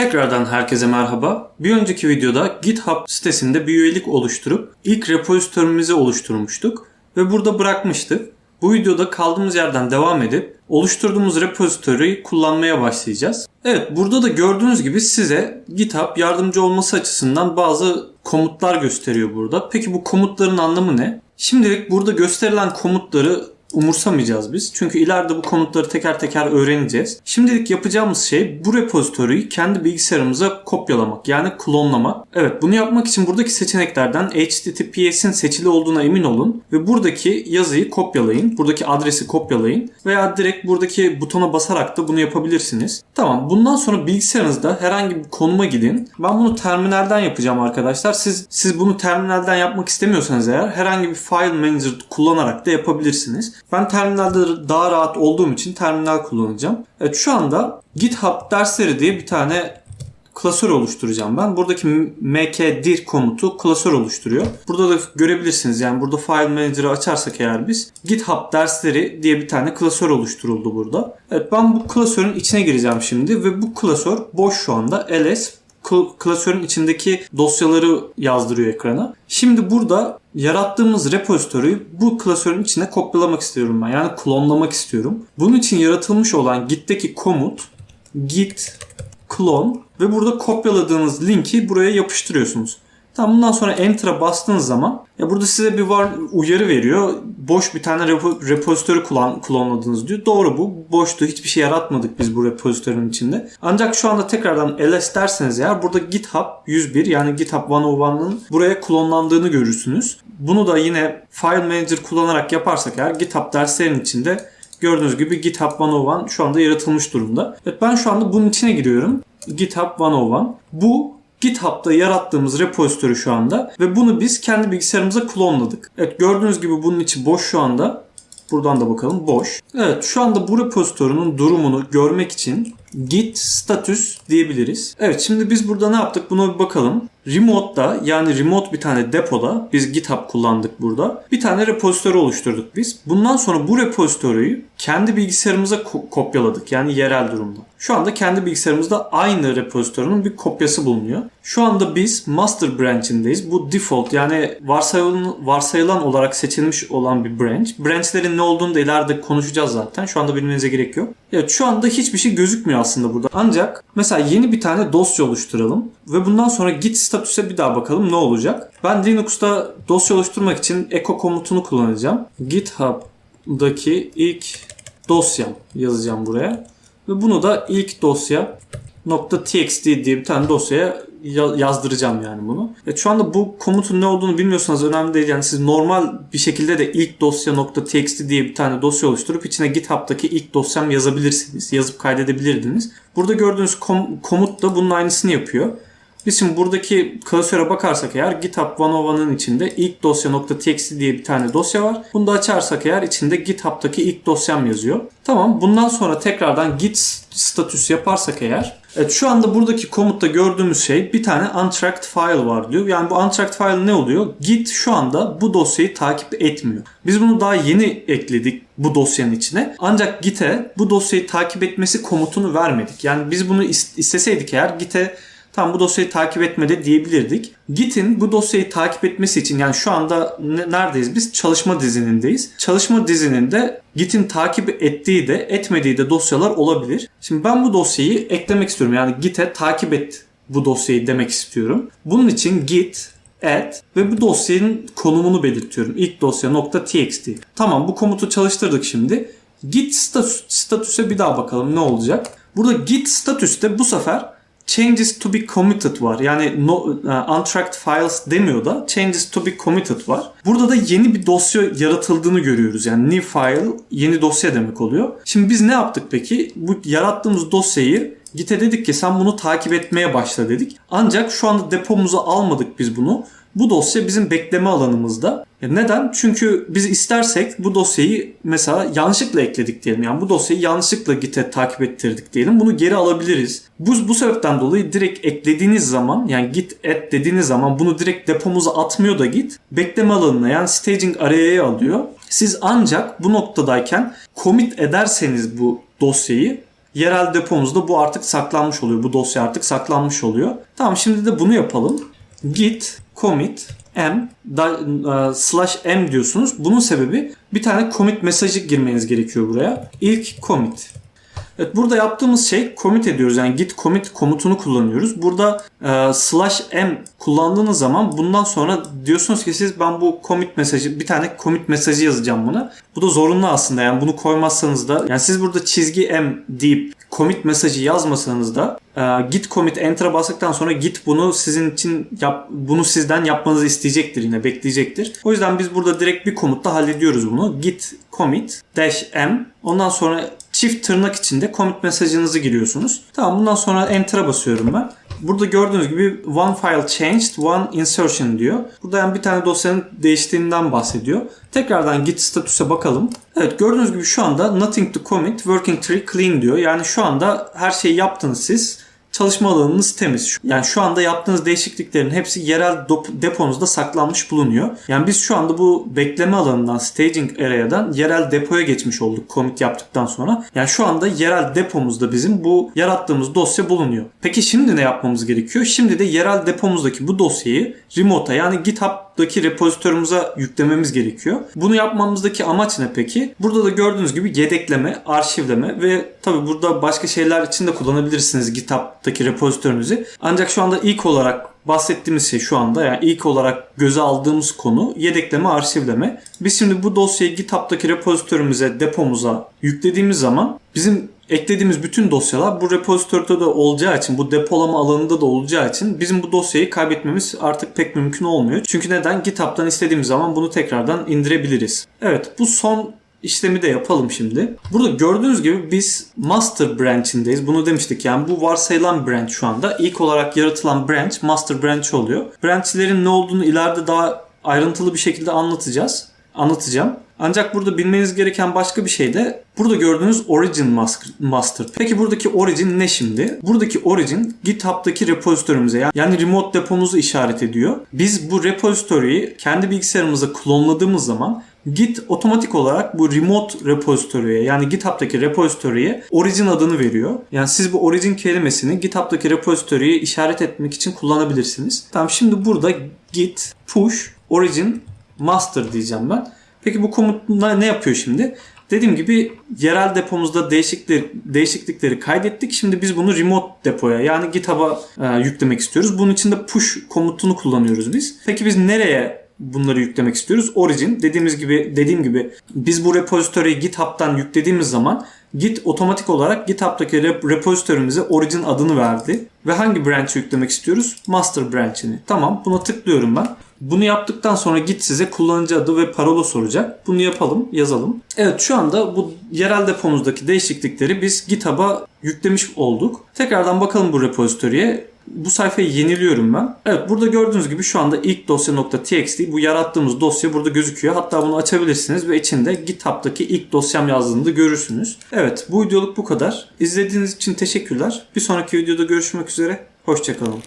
Tekrardan herkese merhaba. Bir önceki videoda GitHub sitesinde bir üyelik oluşturup ilk repozitörümüzü oluşturmuştuk ve burada bırakmıştık. Bu videoda kaldığımız yerden devam edip oluşturduğumuz repozitörü kullanmaya başlayacağız. Evet burada da gördüğünüz gibi size GitHub yardımcı olması açısından bazı komutlar gösteriyor burada. Peki bu komutların anlamı ne? Şimdilik burada gösterilen komutları umursamayacağız biz. Çünkü ileride bu komutları teker teker öğreneceğiz. Şimdilik yapacağımız şey bu repozitörü kendi bilgisayarımıza kopyalamak yani klonlamak. Evet bunu yapmak için buradaki seçeneklerden HTTPS'in seçili olduğuna emin olun ve buradaki yazıyı kopyalayın. Buradaki adresi kopyalayın veya direkt buradaki butona basarak da bunu yapabilirsiniz. Tamam bundan sonra bilgisayarınızda herhangi bir konuma gidin. Ben bunu terminalden yapacağım arkadaşlar. Siz siz bunu terminalden yapmak istemiyorsanız eğer herhangi bir file manager kullanarak da yapabilirsiniz. Ben terminalde daha rahat olduğum için terminal kullanacağım. Evet şu anda GitHub dersleri diye bir tane klasör oluşturacağım ben. Buradaki mkdir komutu klasör oluşturuyor. Burada da görebilirsiniz yani burada file manager'ı açarsak eğer biz GitHub dersleri diye bir tane klasör oluşturuldu burada. Evet ben bu klasörün içine gireceğim şimdi ve bu klasör boş şu anda. ls klasörün içindeki dosyaları yazdırıyor ekrana. Şimdi burada yarattığımız repozitörü bu klasörün içine kopyalamak istiyorum ben. Yani klonlamak istiyorum. Bunun için yaratılmış olan git'teki komut git clone ve burada kopyaladığınız linki buraya yapıştırıyorsunuz. Tam bundan sonra Enter'a bastığınız zaman ya burada size bir var uyarı veriyor. Boş bir tane repo, repozitörü kullan, klonladınız diyor. Doğru bu. Boştu. Hiçbir şey yaratmadık biz bu repozitörün içinde. Ancak şu anda tekrardan ls derseniz eğer burada GitHub 101 yani GitHub 101'ın buraya klonlandığını görürsünüz. Bunu da yine File Manager kullanarak yaparsak eğer GitHub derslerin içinde gördüğünüz gibi GitHub 101 şu anda yaratılmış durumda. Evet ben şu anda bunun içine giriyorum. GitHub 101. Bu GitHub'da yarattığımız repozitörü şu anda ve bunu biz kendi bilgisayarımıza klonladık. Evet gördüğünüz gibi bunun içi boş şu anda. Buradan da bakalım boş. Evet şu anda bu repozitörünün durumunu görmek için git status diyebiliriz. Evet şimdi biz burada ne yaptık buna bir bakalım. Remote'da yani remote bir tane depoda biz GitHub kullandık burada. Bir tane repozitörü oluşturduk biz. Bundan sonra bu repozitörü kendi bilgisayarımıza ko- kopyaladık. Yani yerel durumda. Şu anda kendi bilgisayarımızda aynı repozitörünün bir kopyası bulunuyor. Şu anda biz master branch'indeyiz. Bu default yani varsayılan, varsayılan olarak seçilmiş olan bir branch. Branch'lerin ne olduğunu da ileride konuşacağız zaten. Şu anda bilmenize gerek yok. Evet şu anda hiçbir şey gözükmüyor aslında burada. Ancak mesela yeni bir tane dosya oluşturalım ve bundan sonra git statüse bir daha bakalım ne olacak. Ben Linux'ta dosya oluşturmak için echo komutunu kullanacağım. GitHub'daki ilk dosyam yazacağım buraya. Ve bunu da ilk dosya .txt diye bir tane dosyaya yazdıracağım yani bunu. Evet, şu anda bu komutun ne olduğunu bilmiyorsanız önemli değil. Yani siz normal bir şekilde de ilk dosya.txt diye bir tane dosya oluşturup içine GitHub'daki ilk dosyam yazabilirsiniz. Yazıp kaydedebilirdiniz. Burada gördüğünüz kom- komut da bunun aynısını yapıyor. Biz şimdi buradaki klasöre bakarsak eğer GitHub 101'ın içinde ilk dosya.txt diye bir tane dosya var. Bunu da açarsak eğer içinde GitHub'daki ilk dosyam yazıyor. Tamam bundan sonra tekrardan git statüs yaparsak eğer Evet şu anda buradaki komutta gördüğümüz şey bir tane untracked file var diyor. Yani bu untracked file ne oluyor? Git şu anda bu dosyayı takip etmiyor. Biz bunu daha yeni ekledik bu dosyanın içine. Ancak Git'e bu dosyayı takip etmesi komutunu vermedik. Yani biz bunu isteseydik eğer Git'e tam bu dosyayı takip etmedi diyebilirdik. Git'in bu dosyayı takip etmesi için yani şu anda neredeyiz biz? Çalışma dizinindeyiz. Çalışma dizininde Git'in takip ettiği de etmediği de dosyalar olabilir. Şimdi ben bu dosyayı eklemek istiyorum. Yani Git'e takip et bu dosyayı demek istiyorum. Bunun için git add ve bu dosyanın konumunu belirtiyorum. İlk dosya .txt. Tamam bu komutu çalıştırdık şimdi. Git statüs, statüse bir daha bakalım ne olacak. Burada git statüste bu sefer changes to be committed var. Yani no, uh, untracked files demiyor da changes to be committed var. Burada da yeni bir dosya yaratıldığını görüyoruz. Yani new file yeni dosya demek oluyor. Şimdi biz ne yaptık peki? Bu yarattığımız dosyayı Git'e dedik ki sen bunu takip etmeye başla dedik. Ancak şu anda depomuza almadık biz bunu. Bu dosya bizim bekleme alanımızda. Neden? Çünkü biz istersek bu dosyayı mesela yanlışlıkla ekledik diyelim. Yani bu dosyayı yanlışlıkla Git'e takip ettirdik diyelim. Bunu geri alabiliriz. Bu, bu sebepten dolayı direkt eklediğiniz zaman yani git et dediğiniz zaman bunu direkt depomuza atmıyor da git. Bekleme alanına yani staging araya'ya alıyor. Siz ancak bu noktadayken commit ederseniz bu dosyayı yerel depomuzda bu artık saklanmış oluyor. Bu dosya artık saklanmış oluyor. Tamam şimdi de bunu yapalım. Git commit m da, e, slash m diyorsunuz. Bunun sebebi bir tane commit mesajı girmeniz gerekiyor buraya. İlk commit. Evet burada yaptığımız şey commit ediyoruz. Yani git commit komutunu kullanıyoruz. Burada e, slash m kullandığınız zaman bundan sonra diyorsunuz ki siz ben bu commit mesajı bir tane commit mesajı yazacağım buna. Bu da zorunlu aslında. Yani bunu koymazsanız da yani siz burada çizgi m deyip commit mesajı yazmasanız da e, git commit enter'a bastıktan sonra git bunu sizin için yap, bunu sizden yapmanızı isteyecektir yine bekleyecektir. O yüzden biz burada direkt bir komutla hallediyoruz bunu. Git commit dash m ondan sonra çift tırnak içinde commit mesajınızı giriyorsunuz. Tamam bundan sonra enter'a basıyorum ben. Burada gördüğünüz gibi one file changed, one insertion diyor. Burada yani bir tane dosyanın değiştiğinden bahsediyor. Tekrardan git statüse bakalım. Evet gördüğünüz gibi şu anda nothing to commit, working tree clean diyor. Yani şu anda her şeyi yaptınız siz çalışma alanınız temiz. Yani şu anda yaptığınız değişikliklerin hepsi yerel deponuzda saklanmış bulunuyor. Yani biz şu anda bu bekleme alanından staging area'dan yerel depoya geçmiş olduk commit yaptıktan sonra. Yani şu anda yerel depomuzda bizim bu yarattığımız dosya bulunuyor. Peki şimdi ne yapmamız gerekiyor? Şimdi de yerel depomuzdaki bu dosyayı remote'a yani GitHub'daki repozitörümüze yüklememiz gerekiyor. Bunu yapmamızdaki amaç ne peki? Burada da gördüğünüz gibi yedekleme, arşivleme ve tabi burada başka şeyler için de kullanabilirsiniz GitHub'daki repozitörünüzü. Ancak şu anda ilk olarak bahsettiğimiz şey şu anda yani ilk olarak göze aldığımız konu yedekleme, arşivleme. Biz şimdi bu dosyayı GitHub'daki repozitörümüze, depomuza yüklediğimiz zaman bizim eklediğimiz bütün dosyalar bu repozitörde de olacağı için, bu depolama alanında da olacağı için bizim bu dosyayı kaybetmemiz artık pek mümkün olmuyor. Çünkü neden? GitHub'dan istediğimiz zaman bunu tekrardan indirebiliriz. Evet bu son işlemi de yapalım şimdi. Burada gördüğünüz gibi biz master branch'indeyiz. Bunu demiştik yani bu varsayılan branch şu anda. İlk olarak yaratılan branch master branch oluyor. Branch'lerin ne olduğunu ileride daha ayrıntılı bir şekilde anlatacağız. Anlatacağım. Ancak burada bilmeniz gereken başka bir şey de burada gördüğünüz origin master. Peki buradaki origin ne şimdi? Buradaki origin GitHub'daki repozitörümüze yani remote depomuzu işaret ediyor. Biz bu repozitörü kendi bilgisayarımıza klonladığımız zaman Git otomatik olarak bu remote repozitörüye yani GitHub'daki repozitörüye origin adını veriyor. Yani siz bu origin kelimesini GitHub'daki repozitörüye işaret etmek için kullanabilirsiniz. Tamam şimdi burada git push origin master diyeceğim ben. Peki bu komutla ne yapıyor şimdi? Dediğim gibi yerel depomuzda değişiklikleri, değişiklikleri kaydettik. Şimdi biz bunu remote depoya yani GitHub'a e, yüklemek istiyoruz. Bunun için de push komutunu kullanıyoruz biz. Peki biz nereye bunları yüklemek istiyoruz? Origin dediğimiz gibi dediğim gibi biz bu repozitörü GitHub'dan yüklediğimiz zaman Git otomatik olarak GitHub'daki rep- repozitörümüze origin adını verdi. Ve hangi branch'i yüklemek istiyoruz? Master branch'ini. Tamam buna tıklıyorum ben. Bunu yaptıktan sonra Git size kullanıcı adı ve parola soracak. Bunu yapalım, yazalım. Evet şu anda bu yerel depomuzdaki değişiklikleri biz GitHub'a yüklemiş olduk. Tekrardan bakalım bu repozitörüye bu sayfayı yeniliyorum ben. Evet burada gördüğünüz gibi şu anda ilk dosya.txt bu yarattığımız dosya burada gözüküyor. Hatta bunu açabilirsiniz ve içinde GitHub'daki ilk dosyam yazdığını da görürsünüz. Evet bu videoluk bu kadar. İzlediğiniz için teşekkürler. Bir sonraki videoda görüşmek üzere. Hoşçakalın.